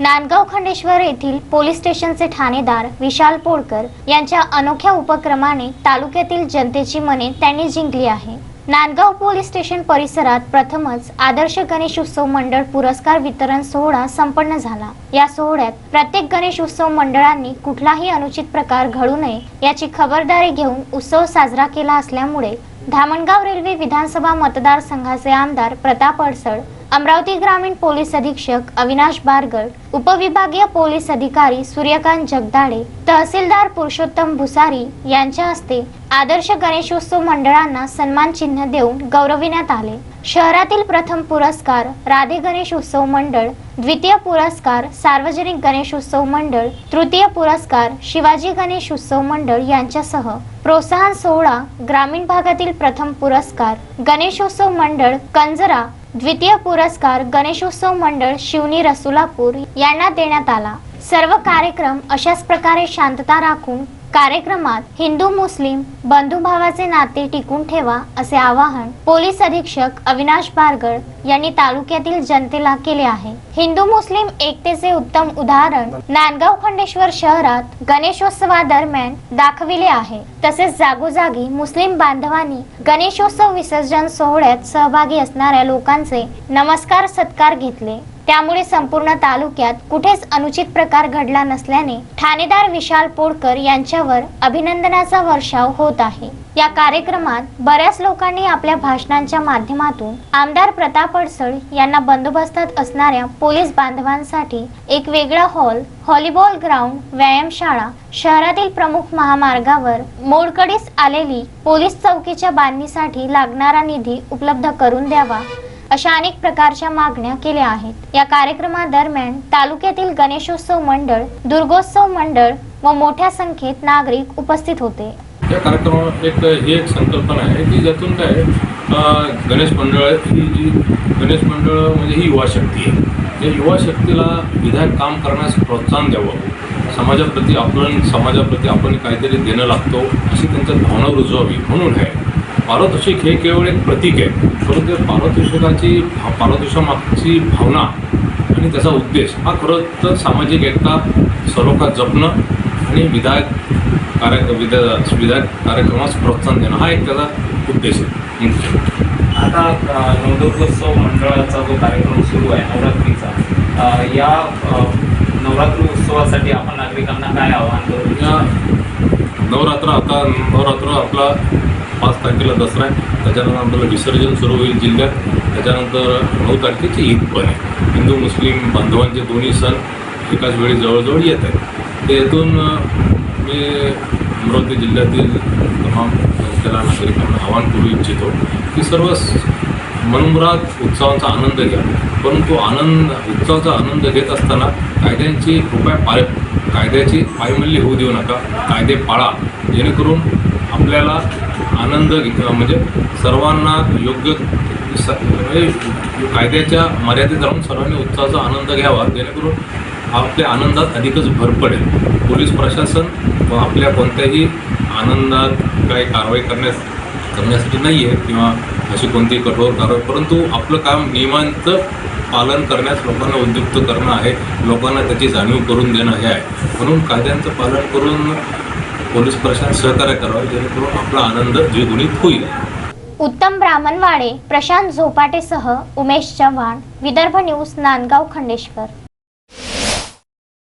नांदगाव खंडेश्वर येथील पोलीस स्टेशनचे ठाणेदार विशाल पोळकर यांच्या अनोख्या उपक्रमाने तालुक्यातील जनतेची मने त्यांनी जिंकली आहे. नांदगाव पोलीस स्टेशन परिसरात प्रथमच आदर्श गणेश उत्सव मंडळ पुरस्कार वितरण सोहळा संपन्न झाला. या सोहळ्यात प्रत्येक गणेश उत्सव मंडळांनी कुठलाही अनुचित प्रकार घडू नये याची खबरदारी घेऊन उत्सव साजरा केला असल्यामुळे धामणगाव रेल्वे विधानसभा मतदारसंघाचे आमदार प्रताप अडसळ अमरावती ग्रामीण पोलीस अधीक्षक अविनाश बारगड उपविभागीय पोलीस अधिकारी सूर्यकांत जगदाळे तहसीलदार पुरुषोत्तम भुसारी यांच्या हस्ते आदर्श गणेशोत्सव मंडळांना सन्मान चिन्ह देऊन गौरविण्यात आले. शहरातील प्रथम पुरस्कार राधे गणेश उत्सव मंडळ द्वितीय पुरस्कार सार्वजनिक गणेश उत्सव मंडळ तृतीय पुरस्कार शिवाजी गणेश उत्सव मंडळ यांच्यासह प्रोत्साहन सोहळा ग्रामीण भागातील प्रथम पुरस्कार गणेशोत्सव मंडळ कंजरा द्वितीय पुरस्कार गणेशोत्सव मंडळ शिवनी रसुलापूर यांना देण्यात आला. सर्व कार्यक्रम अशाच प्रकारे शांतता राखून कार्यक्रमात हिंदू मुस्लिम बंधुभावाचे नाते टिकून ठेवा असे आवाहन पोलीस अधीक्षक अविनाश बारगड यांनी तालुक्यातील जनतेला केले आहे. हिंदू मुस्लिम एकतेचे उत्तम उदाहरण नांदगाव खंडेश्वर शहरात गणेशोत्सवादरम्यान दाखविले आहे. तसेच जागोजागी मुस्लिम बांधवांनी गणेशोत्सव विसर्जन सोहळ्यात सहभागी असणाऱ्या लोकांचे नमस्कार सत्कार घेतले. त्यामुळे संपूर्ण तालुक्यात कुठेच अनुचित प्रकार घडला नसल्याने ठाणेदार विशाल पोडकर यांच्यावर अभिनंदनाचा वर्षाव होत आहे. या कार्यक्रमात बऱ्याच लोकांनी आपल्या भाषणांच्या माध्यमातून आमदार प्रताप अडसळ यांना बंदोबस्तात असणाऱ्या पोलीस बांधवांसाठी एक वेगळा हॉल हॉलीबॉल ग्राउंड व्यायामशाळा शहरातील प्रमुख महामार्गावर मोडकडीस आलेली पोलीस चौकीच्या बांधणीसाठी लागणारा निधी उपलब्ध करून द्यावा. अशा अनेक प्रकारच्या मागण्या केल्या आहेत. या कार्यक्रमादरम्यान तालुक्यातील गणेशोत्सव मंडळ दुर्गोत्सव मंडळ व मोठ्या संख्येत नागरिक उपस्थित होते. या कार्यक्रमात एक ही एक संकल्पना आहे की ज्यातून काय गणेश मंडळ ही जी गणेश मंडळ म्हणजे ही युवा शक्ती आहे. या युवा शक्तीला विधायक काम करण्यास प्रोत्साहन द्यावं. समाजाप्रती आपण समाजाप्रती आपण काहीतरी देणं लागतो अशी त्यांच्यात भावना रुजवावी म्हणून आहे. पारितोषिक हे केवळ एक प्रतीक आहे. परंतु पारितोषिकाची भा- पारितोषिकामागची भावना आणि त्याचा उद्देश हा खरं तर सामाजिक एकता सलोखा जपणं आणि विधायक कार्य विधा विधायक कार्यक्रमास प्रोत्साहन देणं हा एक त्याचा उद्देश आहे. आता नवदुर्गोत्सव मंडळाचा जो कार्यक्रम सुरू आहे नवरात्रीचा या नवरात्री उत्सवासाठी आपण नागरिकांना काय आवाहन करू नवरात्र आता नवरात्र आपला पाच तारखेला दसरा आहे. त्याच्यानंतर आपल्याला विसर्जन सुरू होईल जिल्ह्यात. त्याच्यानंतर नऊ तारखेची ईद पण आहे. हिंदू मुस्लिम बांधवांचे दोन्ही सण एकाच वेळी जवळजवळ येत आहेत. ते येथून मी अमरावती जिल्ह्यातील तमाम जनतेला नागरिकांना आवाहन करू इच्छितो की सर्व मनमुरात उत्सवांचा उत्सवाचा आनंद घ्या. परंतु आनंद उत्सवाचा आनंद घेत असताना कायद्यांची कृपया पाय कायद्याची पायमल्ली होऊ देऊ नका. कायदे पाळा. जेणेकरून आपल्याला आनंद म्हणजे सर्वांना योग्य स म्हणजे कायद्याच्या मर्यादेत राहून सर्वांनी उत्साहाचा आनंद घ्यावा. जेणेकरून आपल्या आनंदात अधिकच भर पडेल. पोलीस प्रशासन व आपल्या कोणत्याही आनंदात काही कारवाई करण्यास करण्यासाठी नाही आहे किंवा अशी कोणतीही कठोर कारवाई. परंतु आपलं काम नियमांचं पालन करण्यास लोकांना उद्युक्त करणं आहे. लोकांना त्याची जाणीव करून देणं हे आहे. म्हणून कायद्यांचं पालन करून पोलीस प्रशासन सहकार्य करावं जेणेकरून आपला आनंद द्विगुणित होईल. उत्तम ब्राह्मणवाडे प्रशांत झोपाटेसह उमेश चव्हाण विदर्भ न्यूज नांदगाव खंडेश्वर.